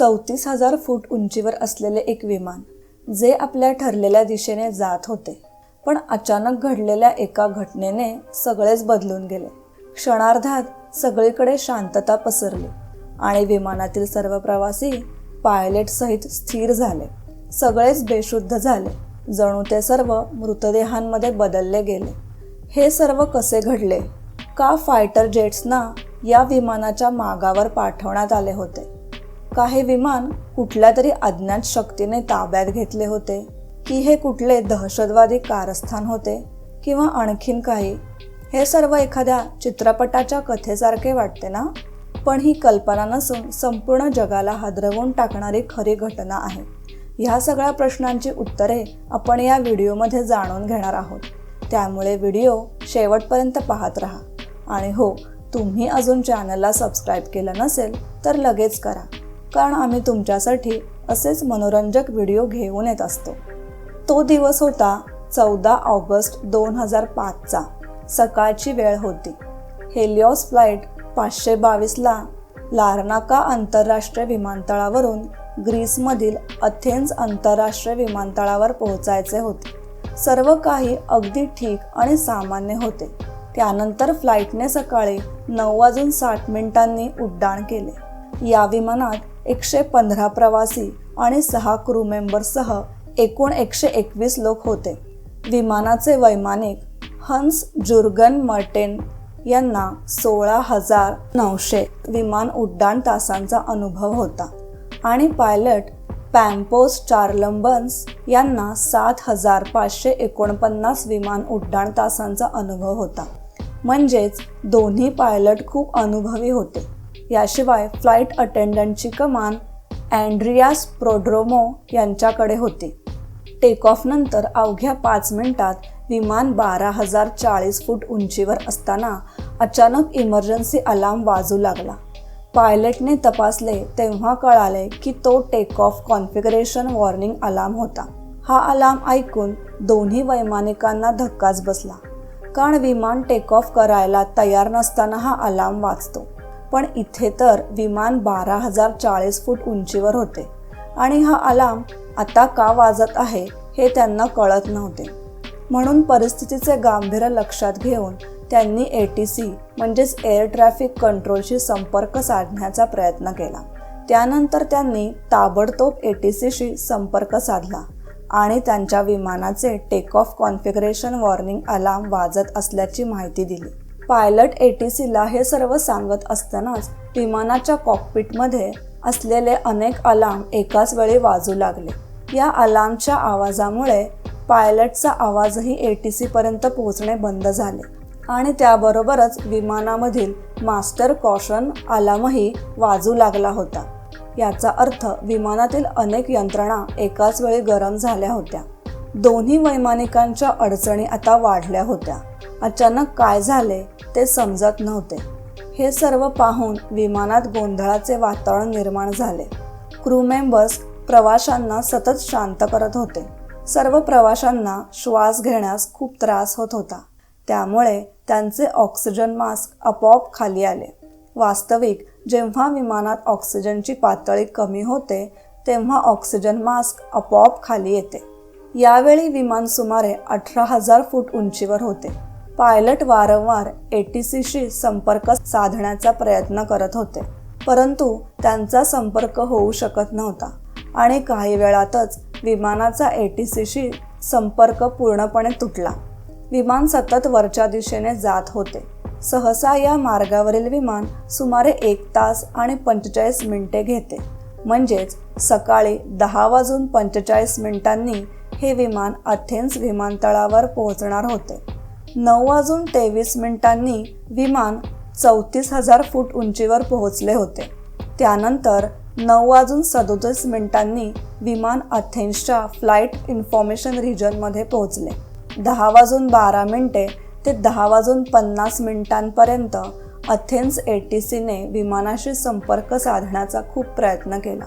चौतीस हजार फूट उंचीवर असलेले एक विमान जे आपल्या ठरलेल्या दिशेने जात होते. पण अचानक घडलेल्या एका घटनेने सगळेच बदलून गेले. क्षणार्धात सगळीकडे शांतता पसरली आणि विमानातील सर्व प्रवासी पायलट सहित स्थिर झाले. सगळेच बेशुद्ध झाले. जणू ते सर्व मृतदेहांमध्ये बदलले गेले. हे सर्व कसे घडले? का फायटर जेट्सना या विमानाच्या मागावर पाठवण्यात आले होते? का हे विमान कुठल्या तरी अज्ञात शक्तीने ताब्यात घेतले होते. की हे कुठले दहशतवादी कारस्थान होते किंवा आणखीन काही? हे सर्व एखाद्या चित्रपटाच्या कथेसारखे वाटते ना? पण ही कल्पना नसून संपूर्ण जगाला हादरवून टाकणारी खरी घटना आहे. ह्या सगळ्या प्रश्नांची उत्तरे आपण या व्हिडिओमध्ये जाणून घेणार आहोत. त्यामुळे व्हिडिओ शेवटपर्यंत पाहत राहा. आणि हो तुम्ही अजून चॅनलला सबस्क्राईब केलं नसेल तर लगेच करा. कारण आम्ही तुमच्यासाठी असेच मनोरंजक व्हिडिओ घेऊन येत असतो. तो दिवस होता चौदा ऑगस्ट दोन हजार पाचचा. सकाळची वेळ होती. हेलिओस फ्लाईट पाचशे बावीसला लार्नाका आंतरराष्ट्रीय विमानतळावरून ग्रीसमधील अथेन्स आंतरराष्ट्रीय विमानतळावर पोहोचायचे होते. सर्व काही अगदी ठीक आणि सामान्य होते. त्यानंतर फ्लाईटने सकाळी नऊ वाजून साठ मिनिटांनी उड्डाण केले. या विमानात एकशे पंधरा प्रवासी आणि सहा क्रू मेंबरसह एकूण एकशे एकवीस लोक होते. विमानाचे वैमानिक हंस जुर्गन मर्टेन यांना सोळा हजार नऊशे विमान उड्डाण तासांचा अनुभव होता आणि पायलट पॅम्पोस चार्लंबन्स यांना सात हजार पाचशे एकोणपन्नास विमान उड्डाण तासांचा अनुभव होता. म्हणजेच दोन्ही पायलट खूप अनुभवी होते. याशिवाय फ्लाईट अटेंडंटची कमान अँड्रियास प्रोड्रोमो यांच्याकडे होती. टेक ऑफनंतर अवघ्या पाच मिनिटात विमान बारा हजार चाळीस फूट उंचीवर असताना अचानक इमर्जन्सी अलार्म वाजू लागला. पायलटने तपासले तेव्हा कळाले की तो take off configuration warning alarm होता. हा अलार्म ऐकून दोन्ही वैमानिकांना धक्काच बसला. कारण विमान टेक ऑफ करायला तयार नसताना हा अलार्म वाचतो पण इथे तर विमान बारा हजार चाळीस फूट उंचीवर होते. आणि हा अलार्म आता का वाजत आहे हे त्यांना कळत नव्हते. म्हणून परिस्थितीचे गांभीर्य लक्षात घेऊन त्यांनी ए टी सी म्हणजेच एअर ट्रॅफिक कंट्रोलशी संपर्क साधण्याचा प्रयत्न केला. त्यानंतर त्यांनी ताबडतोब ए टी सीशी संपर्क साधला आणि त्यांच्या विमानाचे take off configuration warning alarm वाजत असल्याची माहिती दिली. पायलट ए टी सीला हे सर्व सांगत असतानाच विमानाच्या कॉकपिटमध्ये असलेले अनेक अलार्म एकाच वेळी वाजू लागले. या अलार्मच्या आवाजामुळे पायलटचा आवाजही ए टी सीपर्यंत पोहोचणे बंद झाले आणि त्याबरोबरच विमानामधील मास्टर कॉशन अलार्मही वाजू लागला होता. याचा अर्थ विमानातील अनेक यंत्रणा एकाच वेळी गरम झाल्या होत्या. दोन्ही वैमानिकांच्या अडचणी आता वाढल्या होत्या. अचानक काय झाले ते समजत नव्हते. हे सर्व पाहून विमानात गोंधळाचे वातावरण निर्माण झाले. क्रू मेंबर्स प्रवाशांना सतत शांत करत होते. सर्व प्रवाशांना श्वास घेण्यास खूप त्रास होत होता. त्यामुळे त्यांचे ऑक्सिजन मास्क आपोआप खाली आले. वास्तविक जेव्हा विमानात ऑक्सिजनची पातळी कमी होते तेव्हा ऑक्सिजन मास्क आपोआप खाली येते. यावेळी विमान सुमारे अठरा हजार फूट उंचीवर होते. पायलट वारंवार ए टी सीशी संपर्क साधण्याचा प्रयत्न करत होते. परंतु त्यांचा संपर्क होऊ शकत नव्हता आणि काही वेळातच विमानाचा ए टी सीशी संपर्क पूर्णपणे तुटला. विमान सतत वरच्या दिशेने जात होते. सहसा या मार्गावरील विमान सुमारे एक तास आणि पंचेचाळीस मिनिटे घेते. म्हणजेच सकाळी दहा वाजून पंचेचाळीस मिनिटांनी हे विमान अथेन्स विमानतळावर पोहोचणार होते. नऊ वाजून तेवीस मिनिटांनी विमान चौतीस हजार फूट उंचीवर पोहोचले होते. त्यानंतर नऊ वाजून सदोतीस मिनिटांनी विमान अथेन्सच्या फ्लाईट इन्फॉर्मेशन रिजनमध्ये पोहोचले. दहा वाजून बारा मिनिटे ते दहा वाजून पन्नास मिनिटांपर्यंत अथेन्स ए टी सीने विमानाशी संपर्क साधण्याचा खूप प्रयत्न केला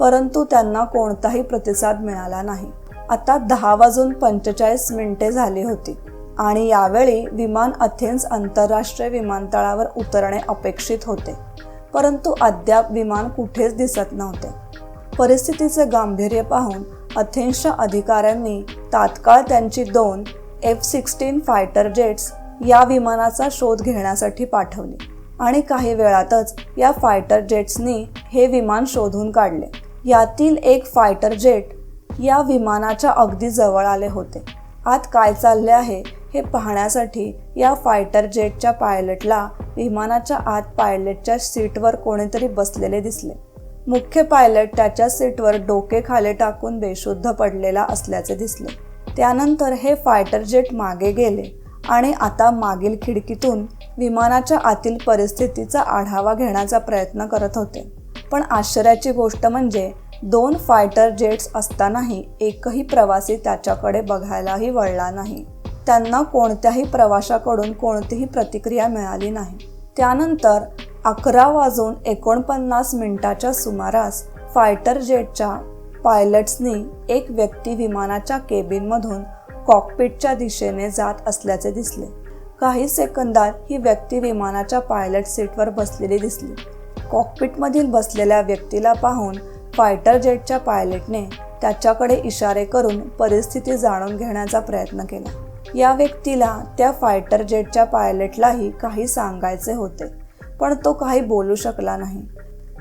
परंतु त्यांना कोणताही प्रतिसाद मिळाला नाही. आता दहा वाजून पंचेचाळीस मिनिटे झाली होती. आणि यावेळी विमान अथेन्स आंतरराष्ट्रीय विमानतळावर उतरणे अपेक्षित होते. परंतु अद्याप विमान कुठेच दिसत नव्हते. परिस्थितीचे गांभीर्य पाहून अथेन्सच्या अधिकाऱ्यांनी तात्काळ त्यांची दोन एफ सिक्स्टीन फायटर जेट्स या विमानाचा शोध घेण्यासाठी पाठवली आणि काही वेळातच या फायटर जेट्सनी हे विमान शोधून काढले. यातील एक फायटर जेट या विमानाच्या अगदी जवळ आले होते. आत काय चालले आहे हे पाहण्यासाठी या फायटर जेटच्या पायलटला विमानाच्या आत पायलटच्या सीटवर कोणीतरी बसलेले दिसले. मुख्य पायलट त्याच्या सीटवर डोके खाली टाकून बेशुद्ध पडलेला असल्याचे दिसले. त्यानंतर हे फायटर जेट मागे गेले आणि आता मागील खिडकीतून विमानाच्या आतील परिस्थितीचा आढावा घेण्याचा प्रयत्न करत होते. पण आश्चर्याची गोष्ट म्हणजे दोन फायटर जेट्स असतानाही एकही प्रवासी त्याच्याकडे बघायलाही वळला नाही. त्यांना कोणत्याही प्रवाशाकडून कोणतीही प्रतिक्रिया मिळाली नाही. त्यानंतर अकरा वाजून एकोणपन्नास मिनिटाच्या सुमारास फायटर जेटच्या पायलट्सनी एक व्यक्ती विमानाच्या केबिनमधून कॉकपिटच्या दिशेने जात असल्याचे दिसले. काही सेकंदात ही व्यक्ती विमानाच्या पायलट सीटवर बसलेली दिसली. कॉकपिटमधील बसलेल्या व्यक्तीला पाहून फायटर जेटच्या पायलटने त्याच्याकडे इशारे करून परिस्थिती जाणून घेण्याचा प्रयत्न केला. या व्यक्तीला त्या फायटर जेटच्या पायलटलाही काही सांगायचे होते पण तो काही बोलू शकला नाही.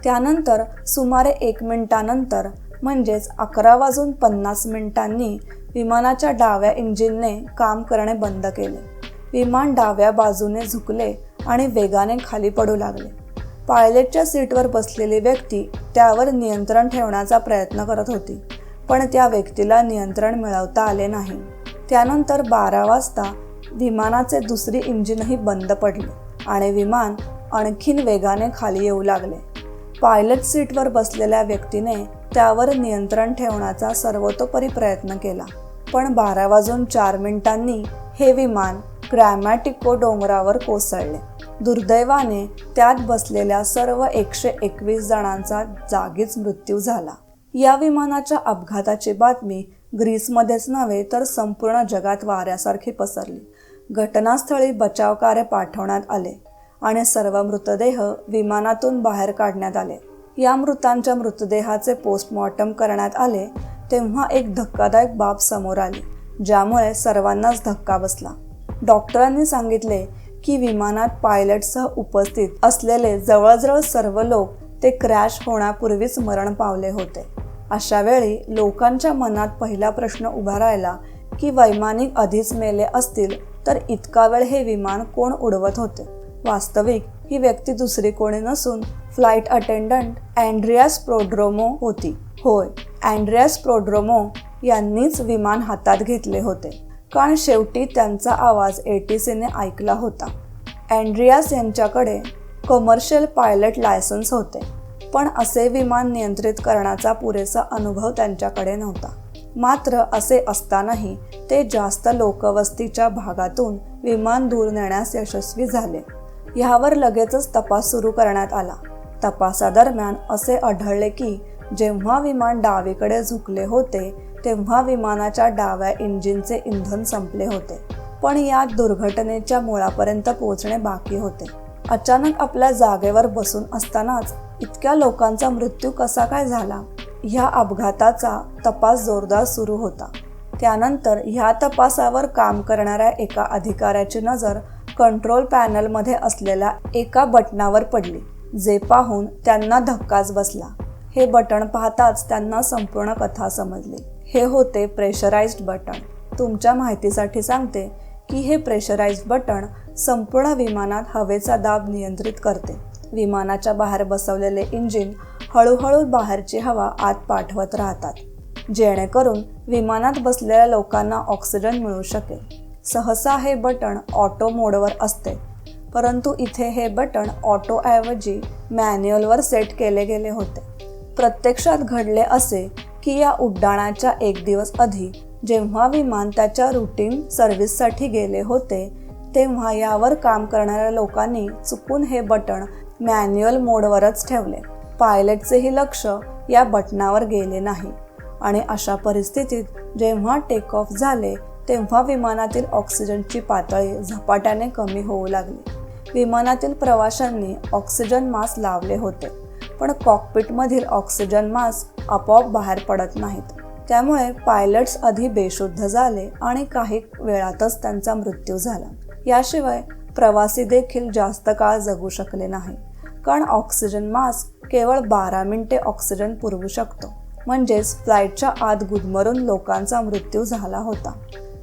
त्यानंतर सुमारे एक मिनिटानंतर म्हणजेच अकरा वाजून पन्नास मिनिटांनी विमानाच्या डाव्या इंजिनने काम करणे बंद केले. विमान डाव्या बाजूने झुकले आणि वेगाने खाली पडू लागले. पायलटच्या सीटवर बसलेली व्यक्ती त्यावर नियंत्रण ठेवण्याचा प्रयत्न करत होती पण त्या व्यक्तीला नियंत्रण मिळवता आले नाही. त्यानंतर बारा वाजता विमानाचे दुसरी इंजिनही बंद पडले आणि विमान आणखीन वेगाने खाली येऊ लागले. पायलट सीटवर बसलेल्या व्यक्तीने त्यावर नियंत्रण ठेवण्याचा सर्वतोपरी प्रयत्न केला. पण बारा वाजून चार मिनिटांनी हे विमान ग्रॅमॅटिको डोंगरावर कोसळले. दुर्दैवाने त्यात बसलेल्या सर्व एकशे एकवीस जणांचा जागीच मृत्यू झाला. या विमानाच्या अपघाताची बातमी ग्रीसमध्येच नव्हे तर संपूर्ण जगात वाऱ्यासारखी पसरली. घटनास्थळी बचाव कार्य पाठवण्यात आले आणि सर्व मृतदेह विमानातून बाहेर काढण्यात आले. या मृतांच्या मृतदेहाचे पोस्टमॉर्टम करण्यात आले तेव्हा एक धक्कादायक बाब समोर आली ज्यामुळे सर्वांनाच धक्का बसला. डॉक्टरांनी सांगितले की विमानात पायलटसह उपस्थित असलेले जवळजवळ सर्व लोक ते क्रॅश होण्यापूर्वीच मरण पावले होते. अशा वेळी लोकांच्या मनात पहिला प्रश्न उभा राहिला की वैमानिक आधीच मेले असतील तर इतका वेळ हे विमान कोण उडवत होते? वास्तविक ही व्यक्ती दुसरी कोणी नसून फ्लाईट अटेंडंट अँड्रियास प्रोड्रोमो होती. होय अँड्रियास प्रोड्रोमो यांनीच विमान हातात घेतले होते. कारण शेवटी त्यांचा आवाज ए टी सीने ऐकला होता. अँड्रियास यांच्याकडे कमर्शियल पायलट लायसन्स होते. पण असे विमान नियंत्रित करण्याचा पुरेसा अनुभव त्यांच्याकडे नव्हता. मात्र असे असतानाही ते जास्त लोकवस्तीच्या भागातून विमान दूर नेण्यास यशस्वी झाले. ह्यावर लगेचच तपास सुरू करण्यात आला. तपासादरम्यान असे आढळले की जेव्हा विमान डावीकडे झुकले होते तेव्हा विमानाच्या डाव्या इंजिनचे इंधन संपले होते पण या दुर्घटनेच्या मुळापर्यंत पोहोचणे बाकी होते. अचानक आपल्या जागेवर बसून असतानाच इतक्या लोकांचा मृत्यू कसा काय झाला? ह्या अपघाताचा तपास जोरदार सुरू होता. त्यानंतर ह्या तपासावर काम करणाऱ्या एका अधिकाऱ्याची नजर कंट्रोल पॅनलमध्ये असलेल्या एका बटनावर पडली जे पाहून त्यांना धक्काच बसला. हे बटण पाहताच त्यांना संपूर्ण कथा समजली. हे होते प्रेशराइज्ड बटण. तुमच्या माहितीसाठी सांगते की हे प्रेशराइज्ड बटण संपूर्ण विमानात हवेचा दाब नियंत्रित करते. विमानाच्या बाहेर बसवलेले इंजिन हळूहळू बाहेरची हवा आत पाठवत राहतात जेणेकरून विमानात बसलेल्या लोकांना ऑक्सिजन मिळू शकेल. सहसा हे बटण ऑटो मोडवर असते परंतु इथे हे बटण ऑटोऐवजी मॅन्युअलवर सेट केले गेले होते. प्रत्यक्षात घडले असे की या उड्डाणाच्या एक दिवस आधी जेव्हा विमान त्याच्या रुटीन सर्व्हिससाठी गेले होते तेव्हा यावर काम करणाऱ्या लोकांनी चुकून हे बटण मॅन्युअल मोडवरच ठेवले. पायलटचेही लक्ष या बटणावर गेले नाही. आणि अशा परिस्थितीत जेव्हा टेक ऑफ झाले तेव्हा विमानातील ऑक्सिजनची पातळी झपाट्याने कमी होऊ लागली. विमानातील प्रवाशांनी ऑक्सिजन मास्क लावले होते पण कॉकपिटमधील ऑक्सिजन मास्क आपोआप बाहेर पडत नाहीत. त्यामुळे पायलट्स आधी बेशुद्ध झाले आणि काही वेळातच त्यांचा मृत्यू झाला. याशिवाय प्रवासी देखील जास्त काळ जगू शकले नाही. कारण ऑक्सिजन मास्क केवळ बारा मिनिटे ऑक्सिजन पुरवू शकतो. म्हणजेच फ्लाईटच्या आत गुदमरून लोकांचा मृत्यू झाला होता.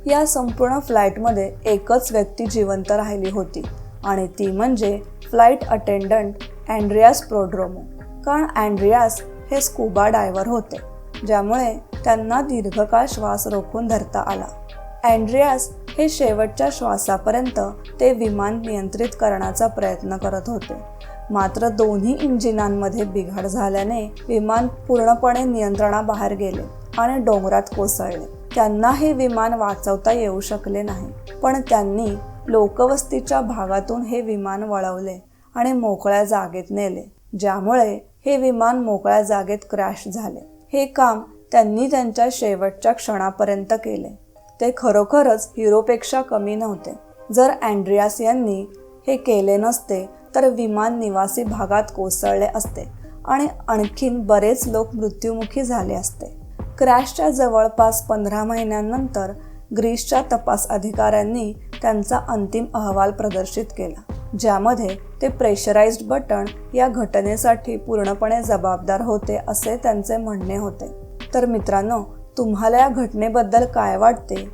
या संपूर्ण फ्लाईटमध्ये एकच व्यक्ती जिवंत राहिली होती आणि ती म्हणजे फ्लाईट अटेंडंट अँड्रियास प्रोड्रोमो. कारण अँड्रियास हे स्कुबा डायव्हर होते ज्यामुळे त्यांना दीर्घकाळ श्वास रोखून धरता आला. अँड्रियास हे शेवटच्या श्वासापर्यंत ते विमान नियंत्रित करण्याचा प्रयत्न करत होते. मात्र दोन्ही इंजिनांमध्ये बिघाड झाल्याने विमान पूर्णपणे नियंत्रणाबाहेर गेले आणि डोंगरात कोसळले. त्यांना हे विमान वाचवता येऊ शकले नाही पण त्यांनी लोकवस्तीच्या भागातून हे विमान वळवले आणि मोकळ्या जागेत नेले ज्यामुळे हे विमान मोकळ्या जागेत क्रॅश झाले. हे काम त्यांनी त्यांच्या शेवटच्या क्षणापर्यंत केले. ते खरोखरच हिरोपेक्षा कमी नव्हते. जर अँड्रियास यांनी हे केले नसते तर विमान निवासी भागात कोसळले असते आणि आणखीन बरेच लोक मृत्युमुखी झाले असते. क्रॅशच्या जवळपास पंधरा महिन्यांनंतर ग्रीसच्या तपास अधिकाऱ्यांनी त्यांचा अंतिम अहवाल प्रदर्शित केला ज्यामध्ये ते प्रेशराइज्ड बटण या घटनेसाठी पूर्णपणे जबाबदार होते असे त्यांचे म्हणणे होते. तर मित्रांनो तुम्हाला या घटनेबद्दल काय वाटते?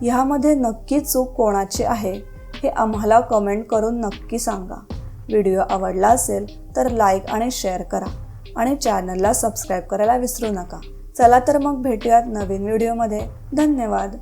ह्यामध्ये नक्की चूक कोणाची आहे हे आम्हाला कमेंट करून नक्की सांगा. व्हिडिओ आवडला असेल तर लाईक आणि शेअर करा आणि चॅनलला सबस्क्राईब करायला विसरू नका. चला तर मग भेटूयात नवीन व्हिडिओमध्ये. धन्यवाद.